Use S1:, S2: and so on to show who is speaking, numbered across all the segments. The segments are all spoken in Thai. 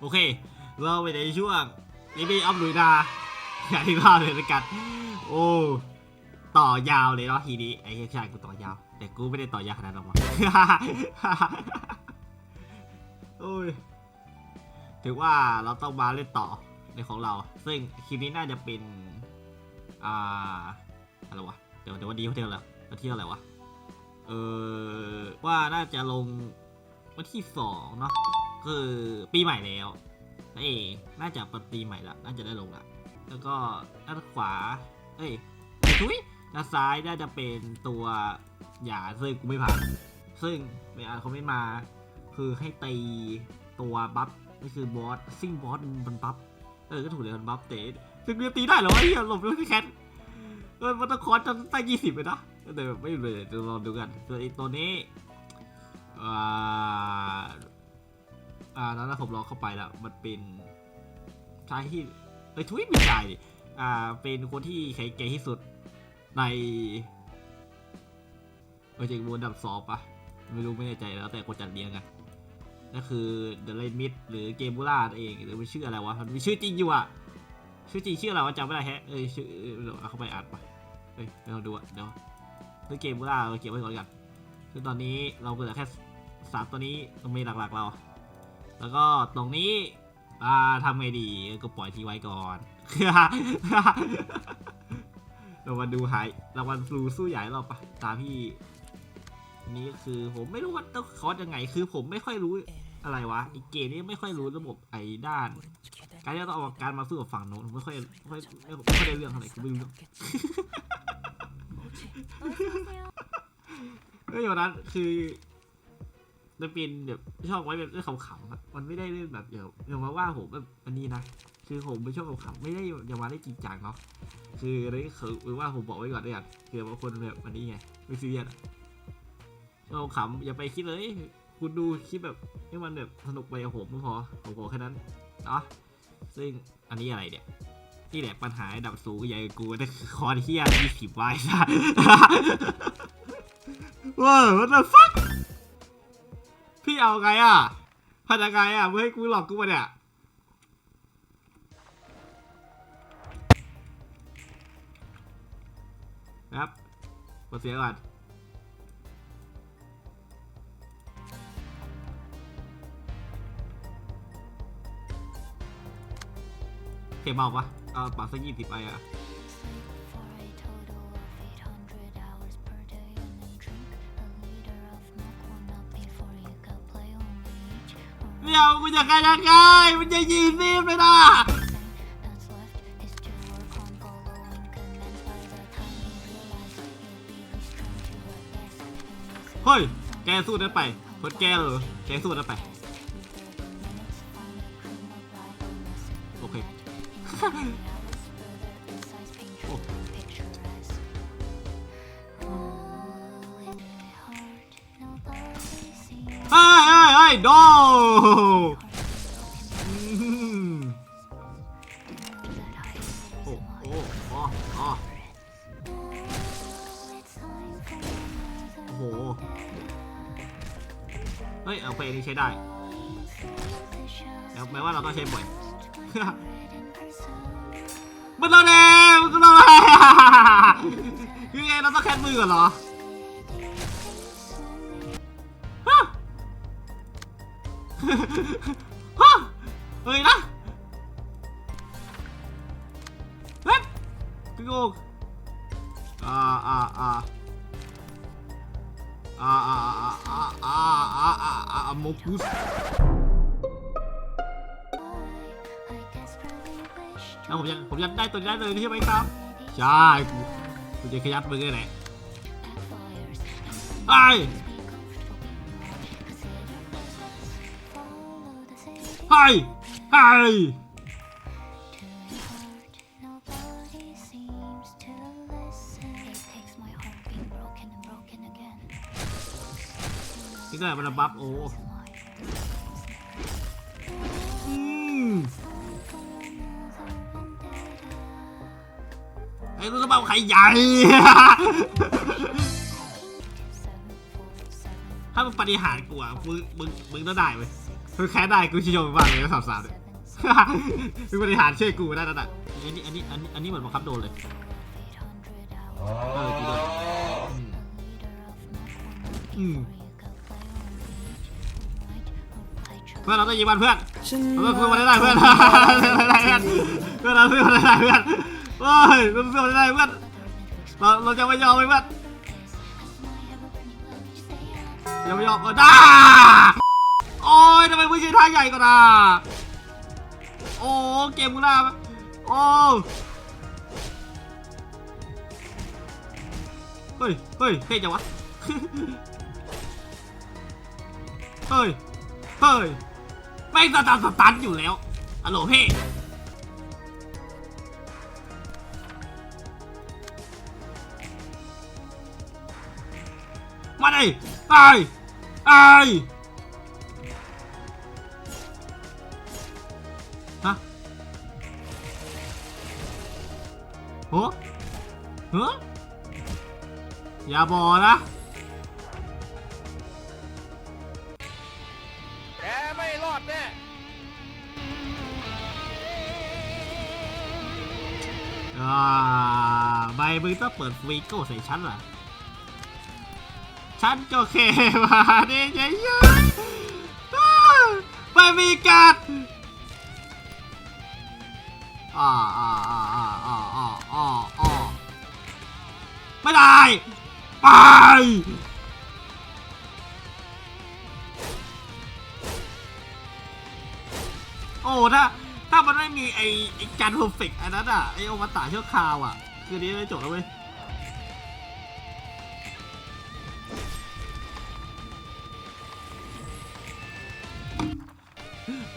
S1: โอเค เราไปในช่วงนี้มีอัพลุยนาอย่างที่ว่าเลยละกัน โอ้ ต่อยาวเลยเนาะทีนี้ ไอ้เหี้ยใช่กูต่อยาว แต่กูไม่ได้ต่อยาวขนาดนั้นหรอกโอ้ย ถือว่าเราต้องมาเล่นต่อในของเรา ซึ่งคลิปนี้น่าจะเป็น อ่า อะไรวะ เดี๋ยวเดี๋ยววันดีเขาเที่ยวแล้ววันเที่ยวอะไรวะ เออว่าน่าจะลงวันที่สองเนาะ คือปีใหม่แล้วเอ้น่าจะเป็นปีใหม่ละน่าจะได้ลงละแล้วก็ด้านขวา เอ้ยทุยด้านซ้ายน่าจะเป็นตัวหยาซึ่งกูไม่ผ่าน ซึ่งไปอ่านคอมเมนต์มา คือให้ตีตัวบัฟนี่คือบอสซิ่งบอสมันบัฟเออก็ถูกเลยมันบัฟเตะซึ่งเรียนตีได้เหรอวะไอ้เหี้ยหลบเลยแคทเออมันต้องคอร์สจนตั้งยี่สิบเลยนะเดี๋ยวไม่เลยเดี๋ยวลองดูกันส่วนไอ้ตัวนี้อ่า อ่านั้นนะผมลองเข้าไปแล้วมันเป็นชายที่เอ้ยทุยไม่ใช่อ่า เป็นคนที่แข็งแกร่งที่สุดในเออจริงบนดับสองปะไม่รู้ไม่แน่ใจแล้วแต่คนจัดเรียงกันนั่นคือเดลมิดหรือเกมบูล่าเองหรือมันชื่ออะไรวะมันมีชื่อจริงอยู่อะชื่อจริงชื่ออะไรวะจำไม่ได้แฮะเอ้ยชื่อเอาเข้าไปอ่านไปเฮ้ยเดี๋ยวเราดูอะเดี๋ยวคือเกมบูล่าเราเก็บไว้ก่อนกันคือตอนนี้เราเหลือแค่สามตัวนี้ตรงเมนหลักๆเรา แล้วก็ตรงนี้อ่าทำไงดีก็ปล่อยทีไว้ก่อนเรามาดูหายรางวัลฟลูสู้ใหญ่เราปะตามพี่นี่คือผมไม่รู้ว่าต้องคอร์สยังไง คือผมไม่ค่อยรู้อะไรวะอีกเกมนี้ไม่ค่อยรู้ระบบไอ้ด้าน การที่เราต้องเอาการมาสู้กับฝั่งโน้นผมไม่ค่อยไม่ค่อยไม่ค่อยได้เรื่องอะไรกูไม่รู้เรื่องเรื่องอย่างนั้นคือ มันเป็นแบบชอบไว้แบบเรื่องขำๆอะมันไม่ได้เรื่องแบบเดี๋ยวอย่ามาว่าผมแบบอันนี้นะคือผมไม่ชอบขำๆไม่ได้อย่ามาได้จริงจังเนาะคืออันนี้คือว่าผมบอกไว้ก่อนด้วยกันคือบางคนแบบอันนี้ไงไม่ซีเรียสอะชอบขำอย่าไปคิดเลยคุณดูคลิปแบบให้มันแบบสนุกไปกับผมก็พอผมขอแค่นั้นเนาะซึ่งอันนี้อะไรเนี่ยนี่แหละปัญหาดับสูงใหญ่กว่ากูนั่นคือคอนเฮียยี่สิบไว้ซะว้าว what the fuck พี่เอาไงอะพันยังไงอะมึงให้กูหลอกกูมาเนี่ยครับกดเสียก่อนเก็บเบาปะเอาปากสักยี่สิบไปอะ
S2: ไม่
S1: เอากูจะกรนยังไมันจะยีซีฟเลยนะเฮ้ย แกสู้ได้ไปคนแกเแกสู้ได้ไป โอเค เฮ้ยเอาเพลงนี้ใช้ได้แล้วแม้ว่าเราต้องใช้บ่อยมันเราแน่มันเราแน่คือไงเราต้องแค่มือก่อนเหรอฮะฮะเฮ้ยนะ แล้วผมยังผมยังได้ตัวนี้ได้เลยใช่ไหมครับ ใช่กูกูจะขยับมือเลยแหละไอ้ไอ้ไอ้
S2: Nobody seems to listen. It takes my heart being broken and broken again.
S1: นี่ก็มันบัฟโอ้อื ไอ้รู้สบับใครใหญ่ ถ้ามึงปฏิหารกูอะมึงมึงมึงต้องได้เว้ย
S2: Six
S1: คือแค่ได้กูชิโยมบ้างเลยนะสาวๆเนี่ยคือบริหารช่วยกูได้แล้วน่ะอันนี้อันนี้อันนี้อันนี้เหมือนบังคับโดนเลยเออจริงด้วยอืมเพื่อนเราต้องยิงมันเพื่อนเราต้องสู้มันให้ได้เพื่อนเพื่อนเราสู้มันให้ได้เพื่อน เฮ้ยเราสู้มันให้ได้เพื่อนเราเราจะไม่ยอมเพื่อนอย่าไม่ยอมก็ได้โอ้ยทำไมไม่ใช่ท่าใหญ่กว่าน่ะโอ้เกมกูน่าโอ้เฮ้ยเฮ้ยเท่จังวะเฮ้ยเฮ้ยไม่งสตันตันอยู่แล้วอะโหลเพ่ มาดิไอ้ไอ้ฮะโหเฮ้อย่าบอกนะ
S3: แกไม่รอดแน่
S1: อ่าใบมึงต้องเปิดวีโก้ใส่ฉันเหรอ ฉันก็แค่มาดิเยๆอ้าไม่มีกัดอ่าอ่าอ่าอ่าอ่าอ่าอ่าไม่ได้ ไปโอ้ถ้าถ้ามันไม่มีไอ้ไอ้การเพอร์เฟกต์อันนั้นอะไอ้อมาตาชั่วคราวอะ คือนี้ได้จบแล้วเว้ย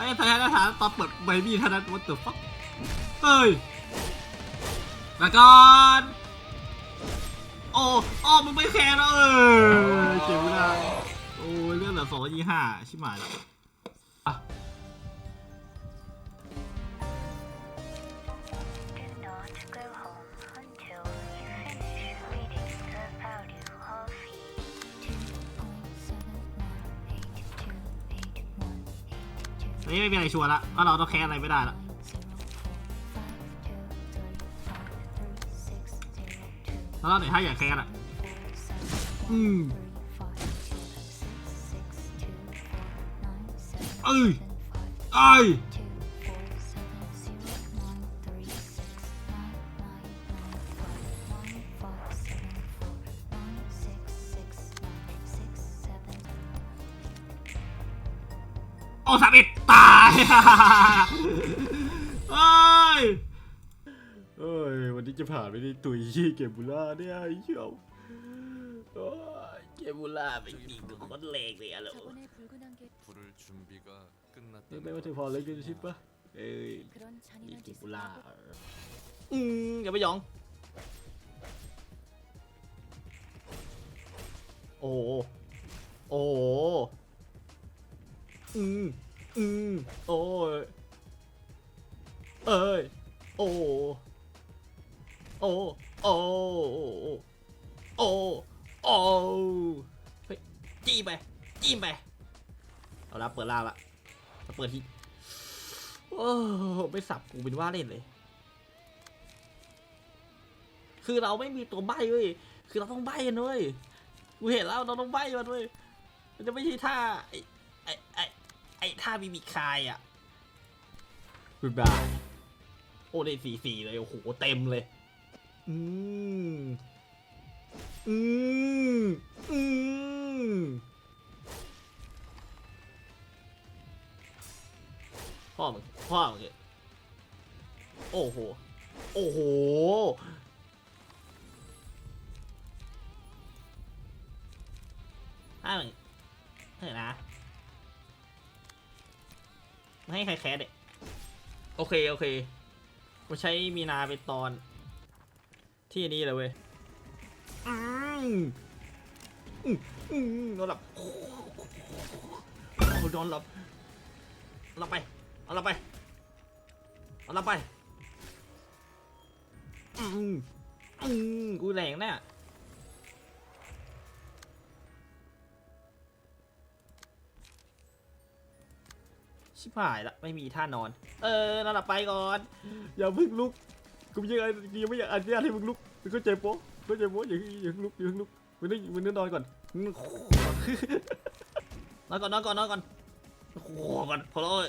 S1: อ้ทหารทหารตอนเปิดใบมีดเท่านั้น what the fuck เอ้ยมาก่อนโอ้โอ้มึงไม่แคร์แล้วเออเจ็บไม่ได้โอ้ยเรื่องเหลือสองยี่ห้าชิบหายแล้ว อนนี้ไม่มีอะไรชัวร์ละก็เราต้องแคร์อะไรไม่ได้ละแล้วเราไหนถ้าอยากแคร์อะ อืมเอ้ยไอ้ย เอ้ยเอ้ย วันนี้จะผ่านไปได้ตุยยี่เกมบุล่าเนี่ยไอ้เหี้ยโอ้ยเกมบุล่าเป็นอีกหนึ่งคนเลงเลยอะเหรอ
S4: 저번에 붉은 안개
S3: 부를 준비가
S1: ยังไม่
S3: 끝났다는
S1: มาถึงพอเล็กกันใช่ปะเอ้ย
S4: 그런
S1: อี
S4: 잔인한
S1: กิ
S4: 짓을
S1: บุล่า
S4: 하고
S1: อืมอย่าไปหยอง โอ้โหโอ้โหอืม อืมโอ้ยเอ้ยโอ้โอ้โอ้โอ้โอ้เฮ้ยจี้ไปจี้ไปเอาละเปิดล่างละเปิดที่โอ้ไม่สับกูเป็นว่าเล่นเลย คือเราไม่มีตัวใบเว้ยคือเราต้องใบกันเว้ยกูเห็นแล้วเราต้องใบมันเว้ยมันจะไม่ใช่ท่าไอ้ไอ้ ไอ้ไอ้ท่าบีบีคายอะบ๊ายบายโอ้ได้สี่สี่เลย โอ้โห เต็มเลย อืม อืม อืม พ่อมึง พ่อมึงเนี่ยโอ้โห โอ้โหถ้ามึงเห็นนะ ไม่ให้ใครแคสเด็โอเค โอเคกูใช้มีนาเป็นตอน ที่นี้เลยเว้ยอืมอืมอืมนอนหลับโอ้นอนหลับเอาหลับไป เอาหลับไป เอาหลับไป อืมอืมกูแรงแน่ ชิบหายละไม่มีท่านอน เออนั่นหละไปก่อน อย่าเพิ่งลุกกูยังยังไม่อยากอนุญาตให้มึงลุกมึงก็ใจโป๊ะก็ใจโป๊ะอย่าอย่าเพิ่งลุกอย่าเพิ่งลุกมึงนึกมึงนึกนอนก่อนนอนก่อนนอนก่อนนอนก่อนโอ้โหก่อนพอเลย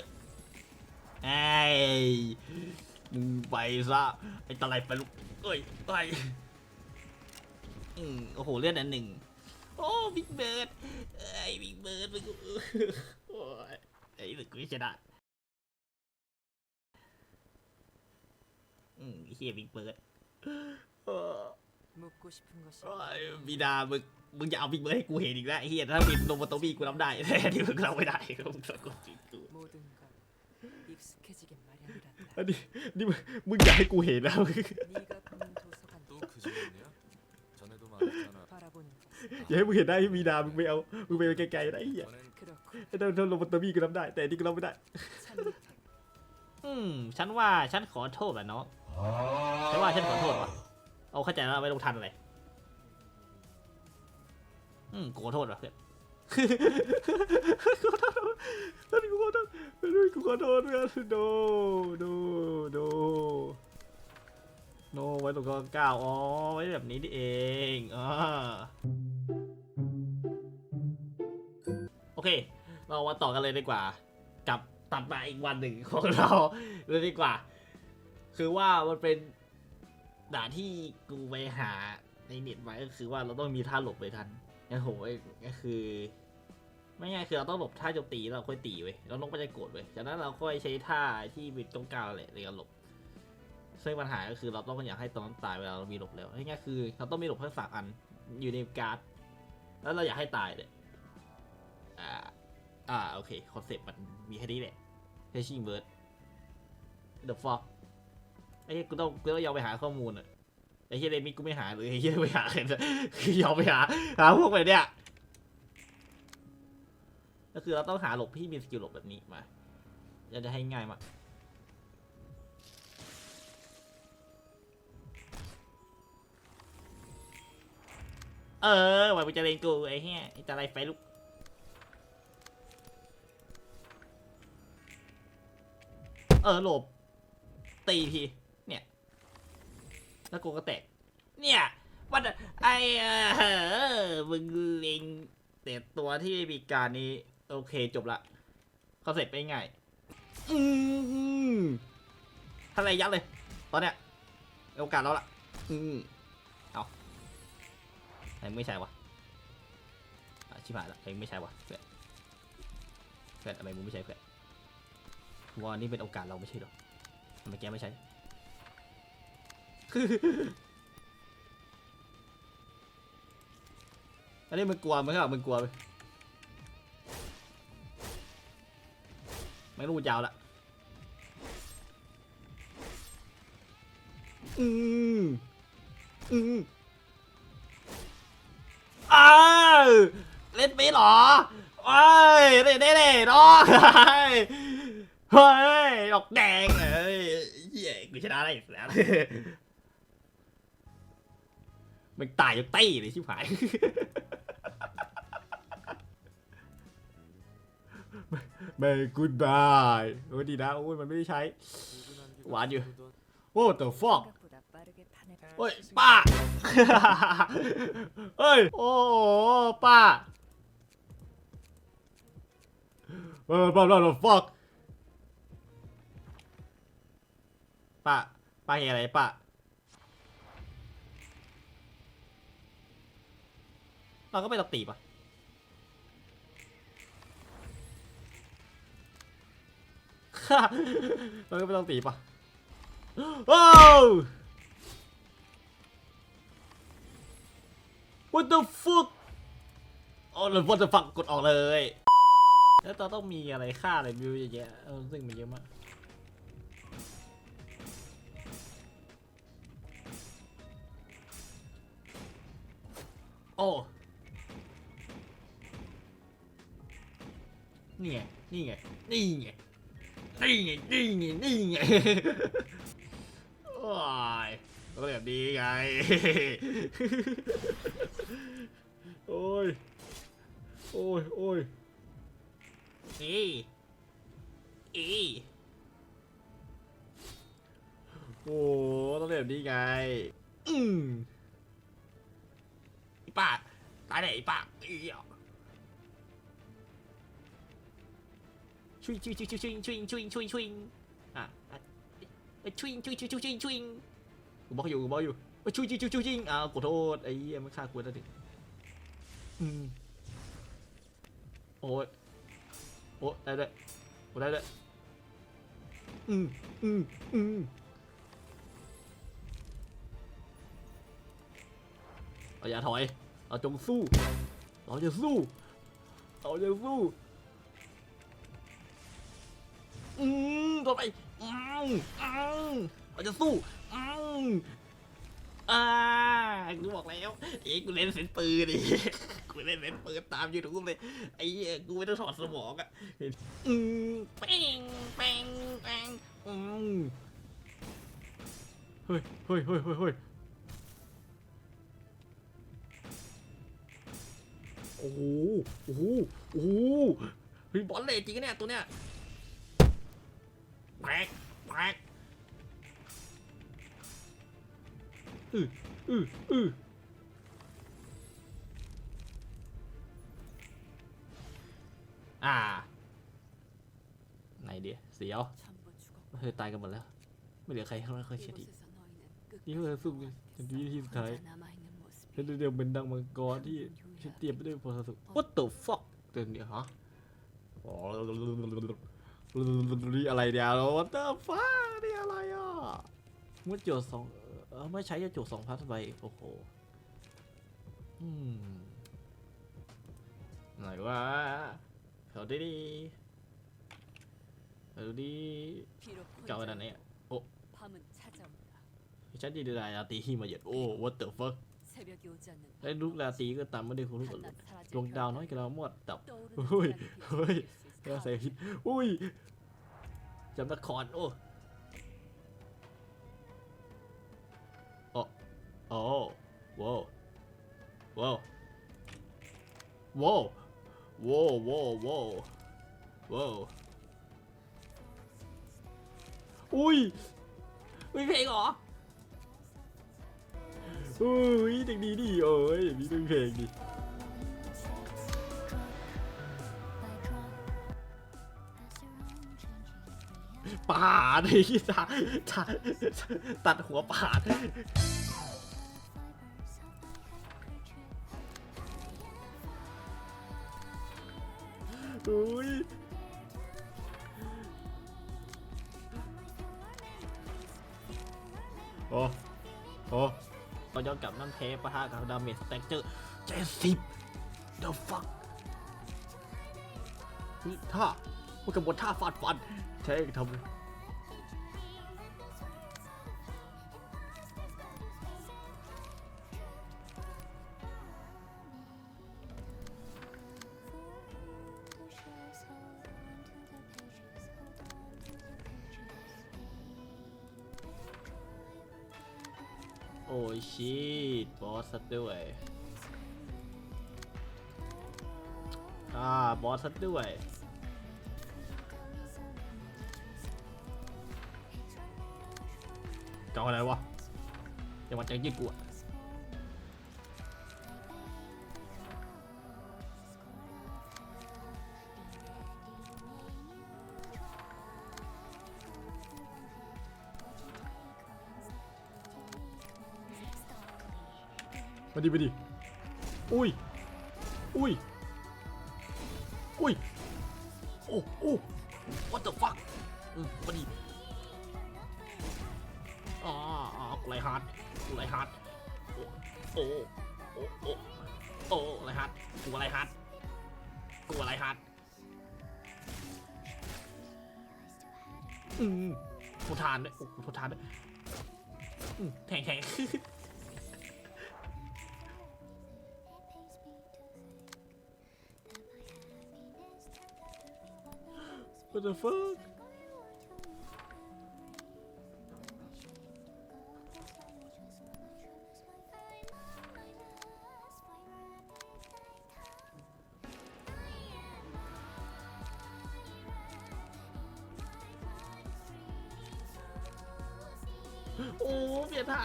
S1: ไอ้มึงไปซะไอ้ตะไลไปลุกเอ้ยไปอืมโอ้โหเลือดอันหนึ่งโอ้บิ๊กเบิร์ดไอ้บิ๊กเบิร์ดมึงโอ้ย ไอ้สึกกูชนะอืมเฮียบิ๊กเปิดบิดามึงมึงจะเอาบิ๊กเบิร์ดให้กูเห็นอีกแล้วเฮียถ้าเป็นโนโมโตบีกูรับได้แต่ที่มึงรับไม่ได้ก็มึะกดจิตกูอันนี้นี่มึงอยากให้กูเห็นนะอยากให้มึงเห็นได้มีดามึงไปเอามึงไปไกลๆได้เหี้ย
S4: เดิน
S1: ลงบนตัวมีก็รับได้ แต่นี่ก็รับไม่ได้ อืมฉันว่าฉันขอโทษแหละเนาะฉันว่าฉันขอโทษว่ะเอาเข้าใจแล้วไอาลงทันเลยอืมขอโทษว่ะเพื่อนขอโทษท่านกูขอโทษกูขอโทษเพื่อนโดโดโดโนไว้ตรงกลางก้าวอ๋อไว้แบบนี้นี่เองอ่า โอเค เรามาต่อกันเลยดีกว่า กับตัดมาอีกวันหนึ่งของเราเลยดีกว่า คือว่ามันเป็นด่านที่กูไปหาในเน็ตไว้ก็คือว่าเราต้องมีท่าหลบไปทันโอ้โหก็คือ ไม่ง่ายคือเราต้องหลบท่าโจมตีเราค่อยตีเว้เราต้องไม่ได้โกรธเว้จากนั้นเราค่อยใช้ท่าที่เป็นตรงกลางแหละในการหลบซึ่งปัญหาก็คือเราต้องอยากให้ตอนนั้นตายเวลาเรามีหลบแล้วง่ายๆคือ เราต้องมีหลบทั้งสามอันอยู่ในการ์ด แล้วเราอยากให้ตายเลย อ่า อ่า โอเค คอนเซ็ปต์มันมีแค่นี้แหละเฮชิงเบิร์ดเดอะฟอกไอ้เหี้ยกูต้องกูต้องยอมไปหาข้อมูลอะไอ้เฮียเรมิกูไม่หาเลยไอ้เฮียไปหาเลยนะคือยอมไปหา หาพวกไปเนี่ยก็คือเราต้องหาหลบที่มีสกิลหลบแบบนี้มาจะจะให้ง่ายมากเออไว้กูจะเล่นกูไอ้เฮียไอ้ตาไรไฟลุก ออหลบ ตีที เนี่ย แล้วกูก็แตก เนี่ยมันไอเออมึงเล็งแต่ตัวที่มีการนี้ โอเคจบละเขาเสร็จไปง่าย อืมทะเลยัดเลย ตอนเนี้ยโอกาสแล้วละอืมเอาไหนไม่ใช่วะชิบหายละใครไม่ใช่วะเพื่อนเพื่อนทำไมมึงไม่ใช่เพื่อน ว่านี่เป็นโอกาสเราไม่ใช่หรอทำไมแกไม่ใช้อันนี้มึงกลัวมึงเหรอมึงกลัวไหมไม่รู้ยาวละอืมอืมอ้าวเล่นไปเหรอเอ้ยเด้เด้เด้น้อง เฮ้ยดอกแดงเอ้ยเหี้ยกูชนะได้อีกแล้วมันตายอยู่ใต้เลยชิบหาย ไม่กูดบายโอ้ดีนะโอ้ยมันไม่ได้ใช้
S3: ห
S1: วาน
S4: อยู่ โอ้ตัวฟอก
S1: เฮ้ยป้าเฮ้ย โอ้ป้าบ้าป้าเราฟอก ป้าป้าเห็นอะไรป้าเราก็ไม่ต้องตีป่ะเราก็ไม่ต้องตีป่ะโอ้ What the fuck โอ้ What the fuck กดออกเลย แล้วเราต้องมีอะไรค่าอะไรวิวเยอะแยะเออซึ่งมันเยอะมาก โอ้นี่ไง นี่ไง นี่ไง นี่ไง นี่ไง นี่ไง โอ้ยก็แบบนี้ไง โอ้ย โอ้ย โอ้ยนี่เอโอ้ต้องเล่นแบบนี้ไง อืม ป้าตายไหนป้าเอียช่วยช่วยช่วยช่วยช่วยช่วยช่วยช่วยอะช่วยช่วยช่วยช่วยช่วยช่วยกูบอกอยู่กูบอกอยู่ช่วยช่วยช่วยช่วยช่วยอ่าขอโทษไอ้เหี้ยมันฆ่ากูแล้วดิอืมโอ้ยโอ้ได้ด้วยโอ้ได้ด้วยอืมอืมอืมอย่าถอย เราจงสู้ เราจะสู้ เราจะสู้อืมต่อไปอืมอืมเราจะสู้อืมอ่ากูบอกแล้วเอ้กูเล่นเซนปืนดิกูเล่นเซนปืนตามยูทูบเลยไอ้เหี้ยกูไม่ต้องถอดสมองอะอืมเป้งเป้งเป้งอืมเฮ้ยเฮ้ยเฮ้ยเฮ้ย โอ้โหโอ้โหโอ้โหเฮ้บอลเลยจริงเนี่ยตัวเนี้ยแตกแตกอืออืออืออ่าไหนเดียเสียวเฮ้ยตายกันหมดแล้ว ไม่เหลือใครแล้วนั้เคยเฉีย
S4: ดอีก
S1: นี่คือสู้กันที่สุดท้ายแล้วเดี๋ยวเป็นดังมังกรที่ ฉันเตรียมไปด้วยพอสุก What the fuck เดี๋ยวนี้ฮะอะไรเดียว What the fuck นี่อะไรอะเมื่อโจทย์สองเออไม่ใช้จะโจทย์สองพันไบโอ้โหอืมไหนวะเขาดีดีเขดีเก่าขนาดนี้
S4: โอ้
S1: ฉันดีดีดาตีหีมาเย็ดโอ้ What the fuck
S4: 새벽이 오지 않는
S1: ไอ้ลูกลาตีก็ตามไม่ได้คุณลูก
S4: 한낱 사라질
S1: ดวงดาวน้อย
S4: 혈관,
S1: กับเราหมดดับ
S4: 떠오르는
S1: ôi,
S4: 시간을
S1: ôi,
S4: 비춰낼 수 있을
S1: ก็ใส่
S4: 가능성.
S1: ฮิตอุ้ยจำนครโอ้โอ้โอ้ว้าวว้าวว้าวว้าวว้าวว้าวว้าวอุ้ยมีเพลงเหรอ อุ้ยเด็กดีดิโอ้ยมีเพลงดิป่าดไอ้ที่ตาตาตัดหัวปาด ย้อนกลับนั่นแพ้ปะทะกับดาเมจแต็กเจอเจ็ดสิบ the fuck นี่ท่ามันกระบวนท่าฟาดฟัน ใช่ทำเลย ยชีตบอสซัดด้วยอ่าบอสซัดด้วยเจ้าอะไรวะอย่ามาจังยิ่งกูอะ มาดิมาดิอุ้ยอุ้ยอุ้ยโอ้โอ้ what the fuck อืมมาดิอ๋ออ๋อกูไรฮาร์ดกูไรฮาร์ดโอ้โอ้โอ้โอ้ไรฮาร์ดกูอะไรฮาร์ดกูอะไรฮาร์ดอืมโททานด้วยโอ้โหโทานด้วยแทงแทง What the fuck โอ้เปลี่ยนท่า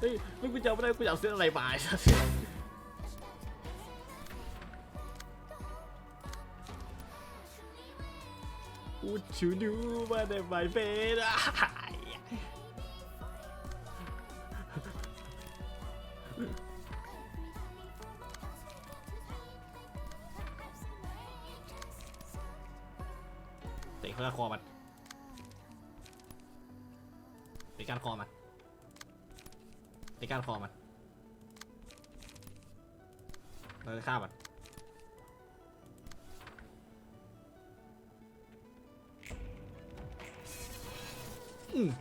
S1: เฮ้ยไม่กูจำไม่ได้กูอยากซื้ออะไรไปสัส Would you do what am I made อะเตะเพื่อคอมันเตะการคอมันเตะการคอมันเราจะฆ่ามัน Mm.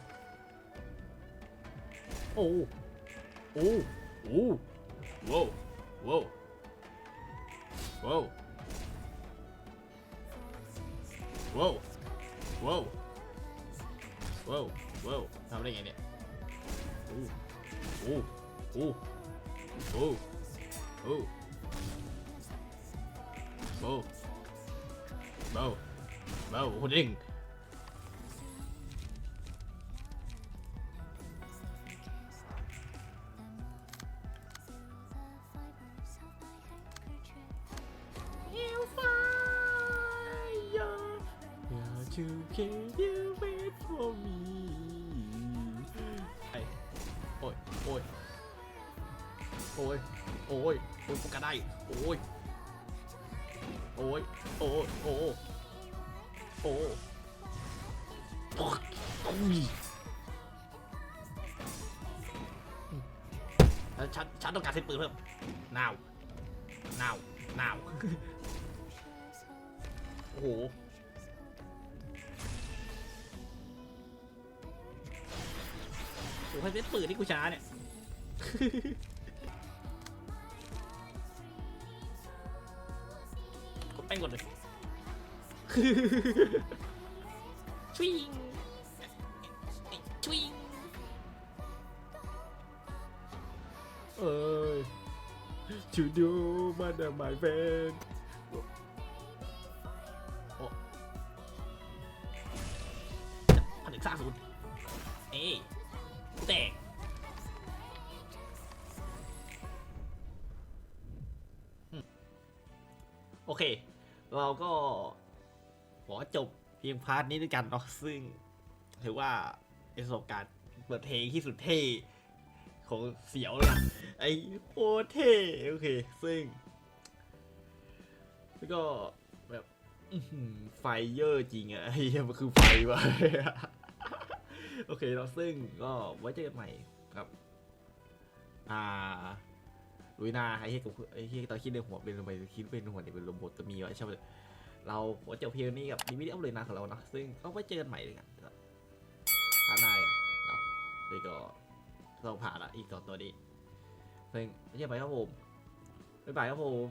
S1: Oh. Oh. Oh. Whoa. Whoa. Whoa. Hellfire to can you wait for me ไอโอ้ยโอ้ยโอ้ยโอ้ยโอ้ยกูกระได้โอ้ยโอ้ยโอ้ยโอ้ยโอ้ยโอ้ยอุ้ยแล้วฉันฉันต้องการเซตปืนเพิ่ม now now now โอ้โห โอ้โหให้เป็นปืนที่กูช้าเนี่ย กดแป้งกดเลยชวิงชวิงเอ้ย to do mother my friend พียงพาร์ทนี้ด้วยกันเนาะซึ่งถือว่าเป็นประสบการณ์เปิดเพลงที่สุดเท่ของเสียวเลยนะไอ้โคตรเท่โอเค ซึ่ง แล้วก็แบบไฟเยอะจริงอะไอ้เหี้ยมันคือไฟวะโอเคแล้วซึ่งก็ไว้เจอกันใหม่ครับ อ่าลุยนาไอ้เหี้ยกูไอ้เหี้ยตอนคิดในหัวเป็นทำไมคิดเป็นหัวเนี่ยเป็นลมบทจะมีไว้ใช่ไหม เราเจอเพียงนี้กับดีวิดีโอเลยนะของเราเนาะซึ่งก็ไปเจอกันใหม่เลยกันท่านายเนาะนี่ก็ต้องผ่านละอีกสองตัวนี้ซึ่งไม่ใช่ไปครับผมบ๊ายบายครับผม